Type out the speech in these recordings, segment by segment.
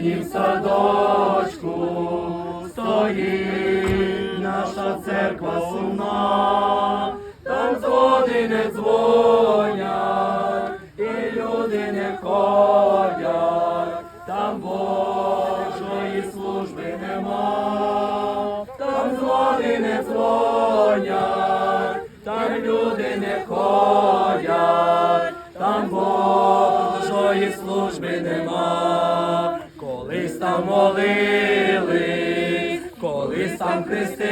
зеленім садочку стоїть наша церква сумна, там дзвони не дзвонять, і люди не ходять, там Божої служби нема, там дзвони не дзвонять, там люди не ходять, там молились, колись там хрестились,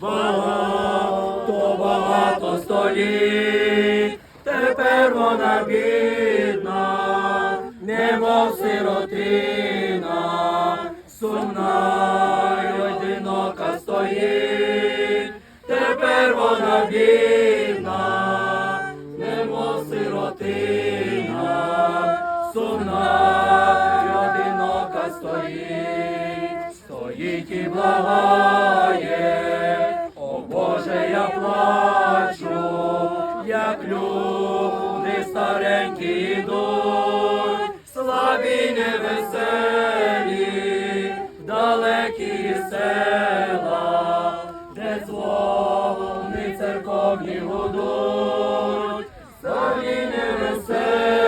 багато, багато століть, тепер вона бідна, немов сиротина, сумна й одинока стоїть, тепер вона бідна, немов сиротина, сумна стоїть, стоїть і благає, о Боже, я плачу, як люди старенькі йдуть, слабі невеселі, далекі села, де дзвони церковні гудуть, слабі невеселі,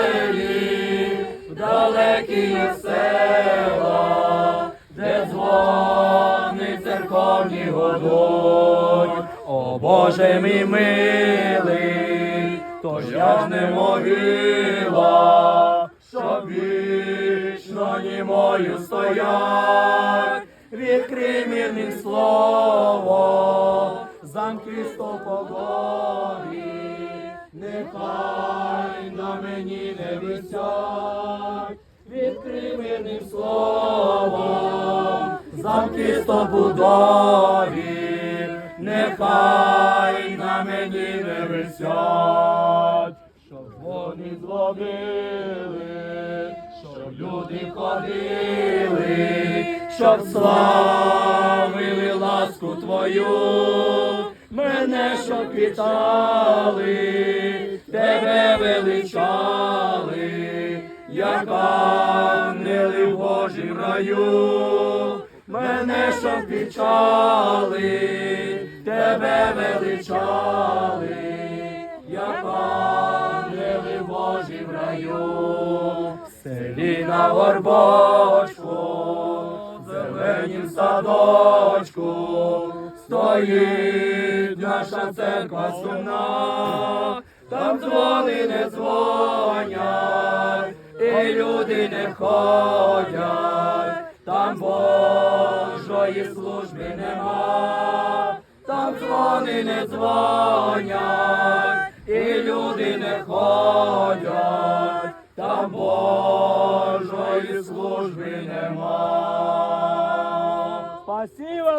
далекі села, церковні гудуть. О Боже мій милий, то я ж не могила, щоб вічно німою стоять, відкрий мирним слово, замки стовпові, нехай на мені не висять, відкрий мирним словом, замки стопудові, нехай на мені не висять, щоб вони зловили, щоб люди ходили, щоб славили ласку твою, мене щоб вітали, тебе величали, як ангели в Божім раю, мене щоб вічали, тебе величали, як ангели в Божім раю, в селі на горбочку, в зеленім садочку, стоїть наша церква сумна, там дзвони не дзвонять, і люди не ходять, служби нема, там дзвони не дзвонять, і люди не ходять, там Божої служби нема. Спасибо